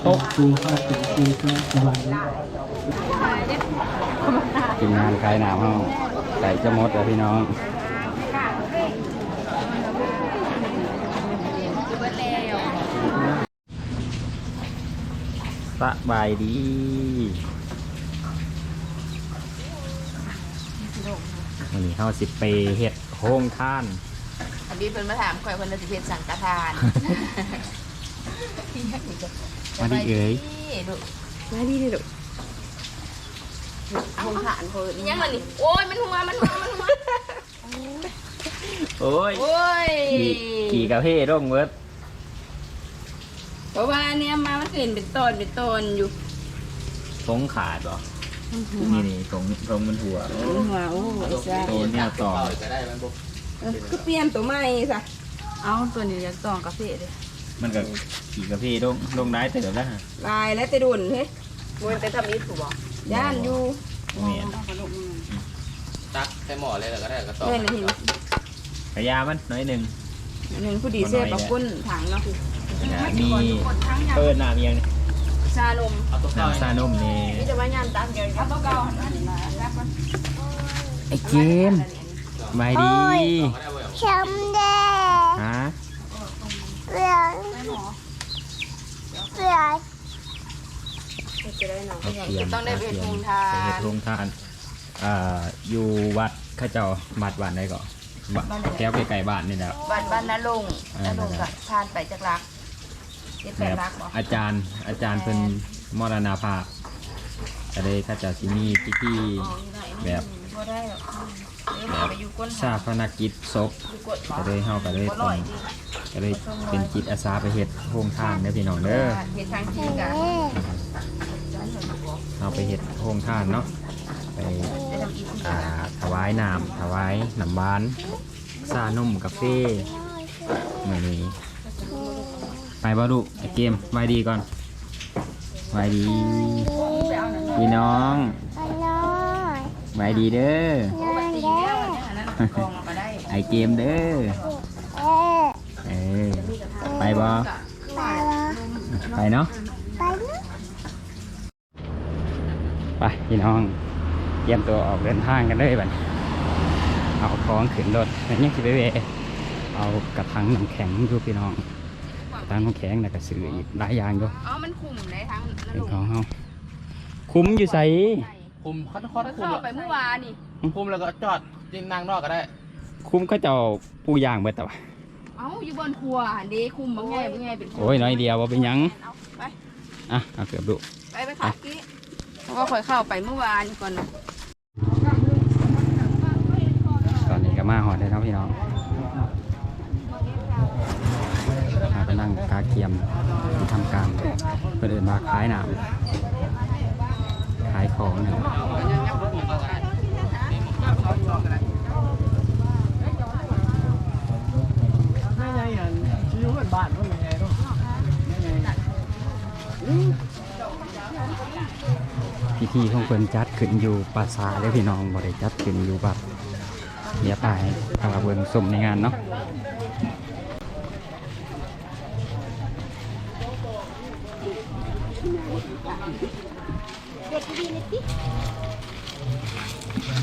โต๊ะปูข้าวถึงปูก็สบายทีมงานขายหนาวเฮาใส่จะหมดแล้วพี่น้องสบายดีวันนี้เข้าสิไปเฮ็ดโฮงท่านอันนี้เพิ่นมาถามข่อยเพิ่นจะสิเพชรสังกทาน มาดีเอ๋ยดูมาดีดิลูกหงฐานเพิ่นยังล่ะนี่ โอ้ย มันหัว มันหัว มันหัว โอ้ยโอ้ยขี่ขี่กาเฟ่ร่งเวิร์ดเพราะว่าอันเนี้ยมามันเห็นเป็นตอนเป็นตอนอยู่ทรงขาดเหรอ นี่นี่ทรงทรงมันหัวหัวโอ้ยจ้าตัวเนี่ยต่อก็เปลี่ยนตัวใหม่ซะเอาตัวนี้อยากตองกาแฟเลย มันก็ขี่กาเฟ่ร่งร่งได้แต่เดี๋ยวนะลายและแต่ดุนเฮ้มันไปทำนี้ถูกบ่ย่านอยู่เนี่ยตักใส่หม้อเลยแล้วก็ได้ก็ต่อเล่นทีกระยามันน้อยหนึ่งหนึ่งผู้ดีเซ่ปะกุ้นถังเนาะมีเปิดน้ำเอียงนี่ชานมเอาตัวเก่าน้ำซานมนี่นี่จะว่ายามตามเดียวเอาตัวเก่าอันนี้มาแล้วก็ไอ้เกมไม่ดีไม่ได้เว้ยช้ำแดงฮะ เหลือเหลือจะได้เนาะเขียนต้องได้เป็นโรงทาไปเฮ็นโรงทานอ่าอยู่วัดข้าเจ้าบัดวันได้ก่อนแก้วไกลๆบ้านนี่แหละบ้านบ้านนาลงนาลงก็ทานไปจากรักเจ็ดแปดรักบ่อาจารย์อาจารย์เป็นมรณาภาพก็เลยเข้าเจ้าสิมีพิธีแบบ บ่ได้หรอกเดี๋ยวมันไปอยู่ก้นชาพนกิจศพอยู่กดก็เลยเฮาก็เลยบ่ต้ร่ออยงดิก็เลยเป็นจิตอาสาไปเฮ็ดโรงทานเด้อพี่น้องเด้อเฮ็ดทางที่กันเอาไปเฮ็ดโรงทานเนาะไปไปทำอีกอ่าถวายน้ำถวายน้ำหวานซานมกาแฟมื้อนี้ไปบ่ลูกไอ้เกมไว้ดีก่อนไว้ดีพี่น้องไปหน่อยไว้ดีเด้อนอนเด้อ กองมาได้ไอเกมเด้อเออเออไปบ่ไปวะไปเนาะไปนะไปพี่น้องเตรียมตัวออกเดินทางกันเลยบัดนี้เอาของขึ้นรถแล้วยังสิไปเวะเอากระถางน้ำแข็งอยู่พี่น้องกระถางน้ำแข็งแล้วก็ซื้ออีกหลายอย่างอยู่อ๋อมันคุมได้ทั้งนาเป็นลงของเฮาคุ้มอยู่ใสคุมคัดคอดคุมเข้าไปเมื่อวานนี่คุมแล้วก็จอด จินนางนอกก็ได้คุ้มก็จะเอาปูย่างเบิดแต่ว่าเอ้าอยู่บนครัวหันเด้คุมบางไงบางไงเป็นโอ้ยน้อยเดียวว่าเป็นหยังเอาไปอะเอาเกือบดูไปไปขับกี้เพราะว่าข่อยเข้าไปเมื่อวานก่อนนะตอนนี้ก็มาหอดได้แล้วพี่น้องมาไปนั่งกาเกียมที่ทำการเพื่อเดินมาขายหนามขายของเนี่ย พิธีของเพิ่นจัดขึ้นอยู่ปราสาทเลยพี่น้องบ่ได้จัดขึ้นอยู่แบัดเดี๋ยวไปพาเบิ่งสมในงานเนาะ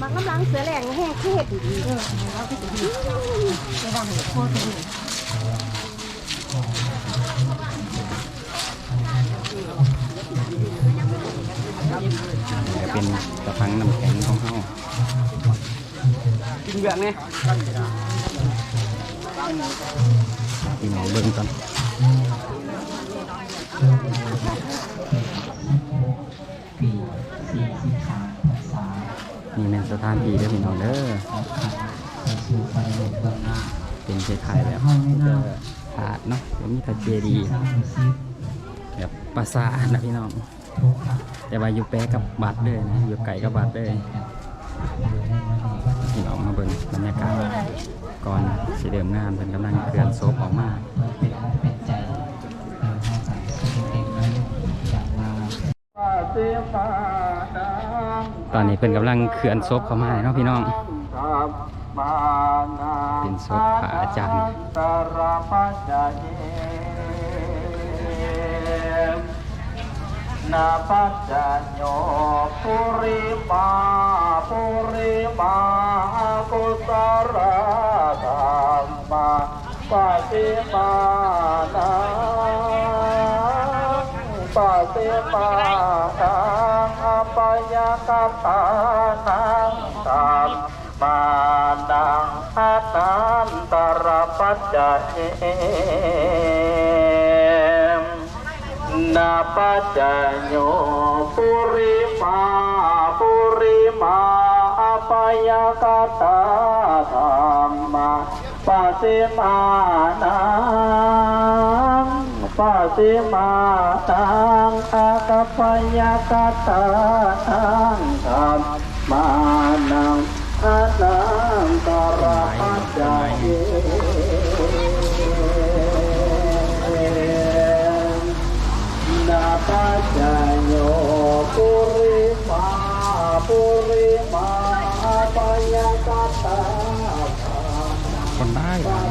มากน้ำลังเสือแหลงแห้งเทศดีเออเดี๋ยว เป็นกระถังน้ำแข็งของเฮากินเบืองเนี่ยพี่น้องเบิ่งก่อนนี่แม่นสถานที่เด้อพี่น้องเด้อเป็นคล้ายๆแบบถาดเนาะแล้วมีพระเจดีย์แบบปราสาทนะพี่น้อง แต่ว่าอยู่แปะกับบัตรเลยนะ อยู่ไก่กับบัตรเลยพี่น้องมาเบิ่งบรรยากาศก่อนสิเดิมงานเพิ่นกำลังเคลื่อนศพออกมาตอนนี้เพิ่นกำลังเคลื่อนศพเข้ามาเนาะพี่น้อง เป็นศพพระอาจารย์ นาปัจจโยปุริมาปุริมากุสารธรรมาปฏิมานังปฏิมานังอปัยกตานังธรรมานังอนันตรปัจจเย นาปัจจโยปุริมาปุริมาอปยกตาธรรมาปัสิมานังปัสิมานังอาตปยกตานังธรรมานังอนันตระปัจจเย ปัจจโยปุริมาปุริมาปยกตตาคนได้หลาย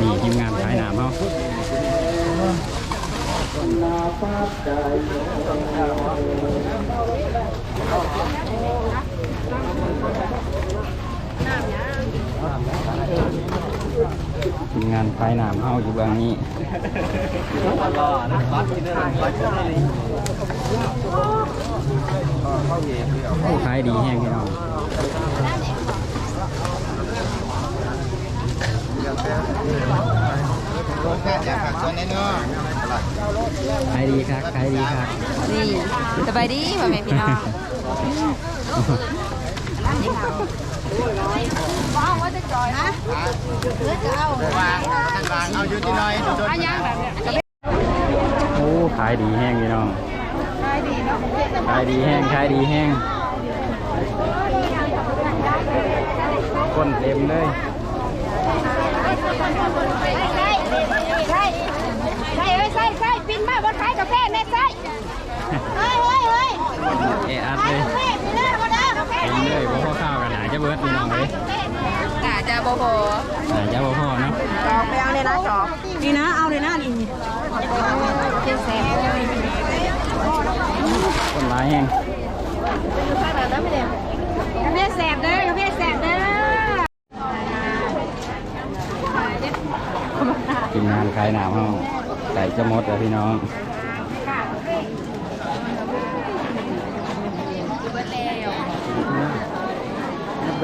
นี่ทีมงานขายหนามเขา นาปัจจโย ทีม งานขายหนามเขาอยู่เบื้องนี้โอ้ขายดีแห้งพี่น้อง ขายดีครับขายดีครับนี่สบายดีพ่อแม่พี่น้องว้าวว่าจะจอยนะเออจะเอาวางวางเอาอยู่ที่น้อยเอาย่างแบบนี้โอ้ขายดีแห้งพี่น้องขายดีเนาะขายดีแห้งขายดีแห้งคนเต็มเลย ใช่ใช่ใช่เอ้ยใช่ใช่ปินมาบนขายกาแฟแม่ใช่ เฮ้ออัดขาเลยเต็มเลยบ่พ่อข้าวกันหนาจะเบิดพี่น้องเลยกะจะบ่พอหนาจะบ่พ่อเนาะจอกไปเอาในนะจอกนี่นะเอาเลยนะนี่เจ็ดแสนคนร้ายแห้งกาแฟแสบเด้อกาแฟแสบเด้อทีมงานขายหนามเขาไก่จะมดแล้วพี่น้อง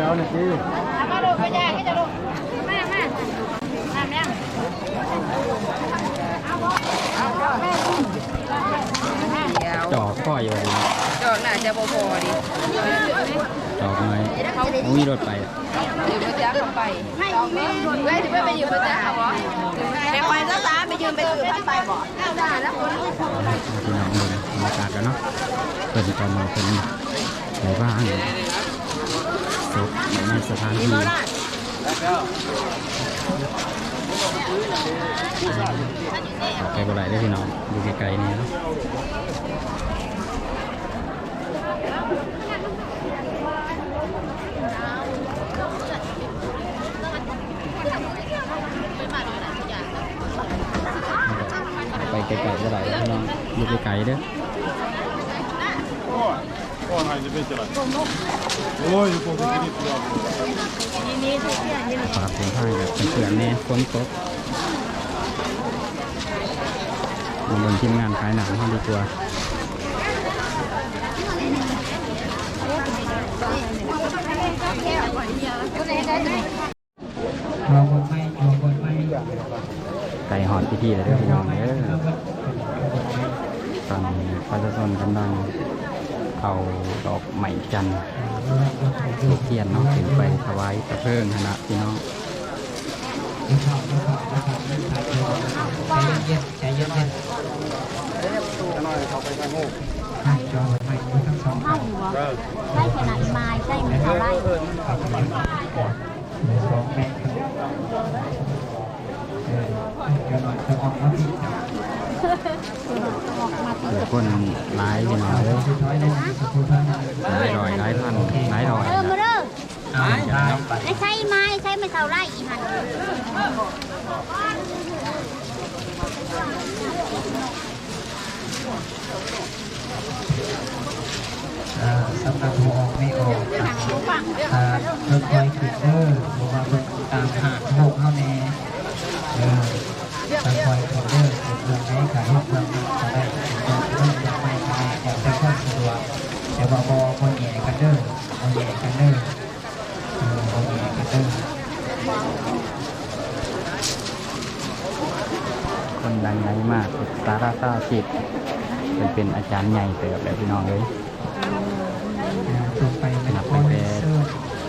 มาดูไปย่าก็จะดูมามาน้ำยังเดี๋ยวจอกพ่ออยู่ดีจอกน่าจะพอดิจอกหน่อยโอ้มีรถไปยืมรถจักรเขาไปให้แม่เว้ยที่ไปยืมจักรเขาบ่ไปไปซะซะไปยืมไปซื้อพันไปบ่เอาได้แล้วคนพี่น้องเลยบรรยากาศกันเนาะเปิดตอนมาเป็นในบ้าน ศพในสถานที่ไกลบ่ไหลได้พี่น้องดูไกลๆนี่เนาะไปไกลๆบ่ไหลเด้พี่น้องดูไกลๆเด้อ ฝากถึงท่านแบบเพื่อนๆแน่ฝนตกมาเบิ่งทีมงานขายหนังห้องดีกว่าไก่หอดพิธีเลยเด้อพี่น้องเด้อตอนนี้ประชาชนกำลัง เอาดอกไม้จันทร์ลูกเทียนเนาะถึงไปถวายพระเพลิงคณะพี่น้องใจเย็นใจเย็นจอไม่ทั้งสองข้างใช่ขนาดไม้ใช่ไม่เท่าไรครับหนึ่งสองแม่ครับเออจะหน่อยจะออกมาพี่ ออกมาตีเดี๋ยวคนร้ายพี่น้องเลยสุดท้ายเลยสักครู่ท่านร้ายรอยร้ายพันร้ายรอยเออมาเด้อไม่ใช่ไม้ใช่ไม่เท่าไรอีหันอ่าสำหรับหัวออกไม่ออกเพิ่มไว้ถึงเด้อบอกว่าเพิ่มตามหาหกเข้าแน่าราซาสิทธิ์เป็นเป็นอาจารย์ใหญ่เติบแบบพี่น้องเลยลงไปเป็นคอนเสิร์ต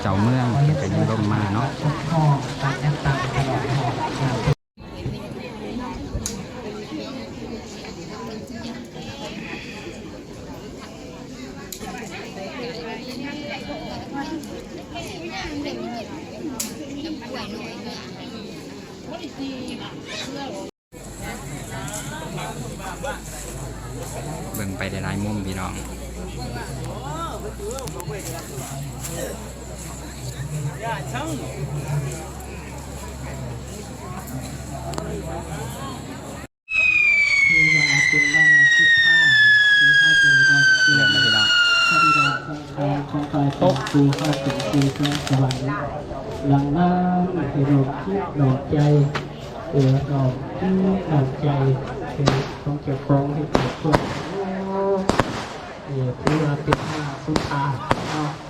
เจ้าเมืองเป็นยังลงมาเนาะ ทุกห้องตามยันตังตลอดห้อง เบิ่งไปได้หลายมุมพี่น้อง คือว่าเป็นว่าคิดผ้าคือเข้าใจว่าเกิ เดิ ด นมาพี่น้อง พระบิดาทรงแทนของกายตกคือข้าถึงคือแสงสวรรค์หลังน้ำให้ดอกคิดดอกใจเอือดอกที่ดอกใจคือต้องเก็บของให้เกิดขึ้น เอเพื่อปิดหน้าสุตาเนาะ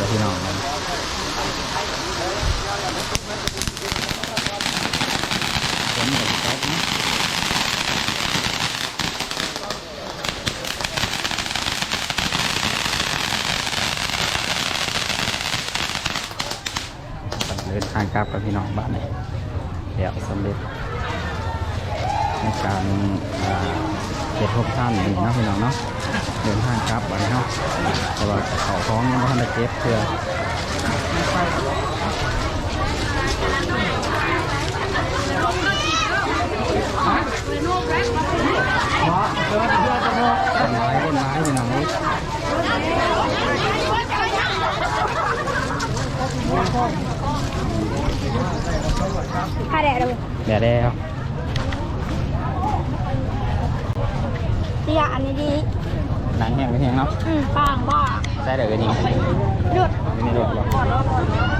นมาพี่น้องฝนตกตกนะเดินทางกลับกับพี่น้องบ้านเลยเดี๋ยวสำเร็จในการ เก็บพบท่านนี่เนาะพี่น้องเนาะเดินทางกลับไปเนาะแต่ว่าเขาท้องยังไม่ทันได้เก็บเพื่อต้นไม้ต้นไม้พี่น้องเอ้ยข้าแดดเลยเดี๋ยวแล้ว สียอันนี้ดีหนังแห้งไปแห้งเนาะอืมปังบ้าใส่เดี๋ยวนี้หยุดไม่ได้โดดหรอก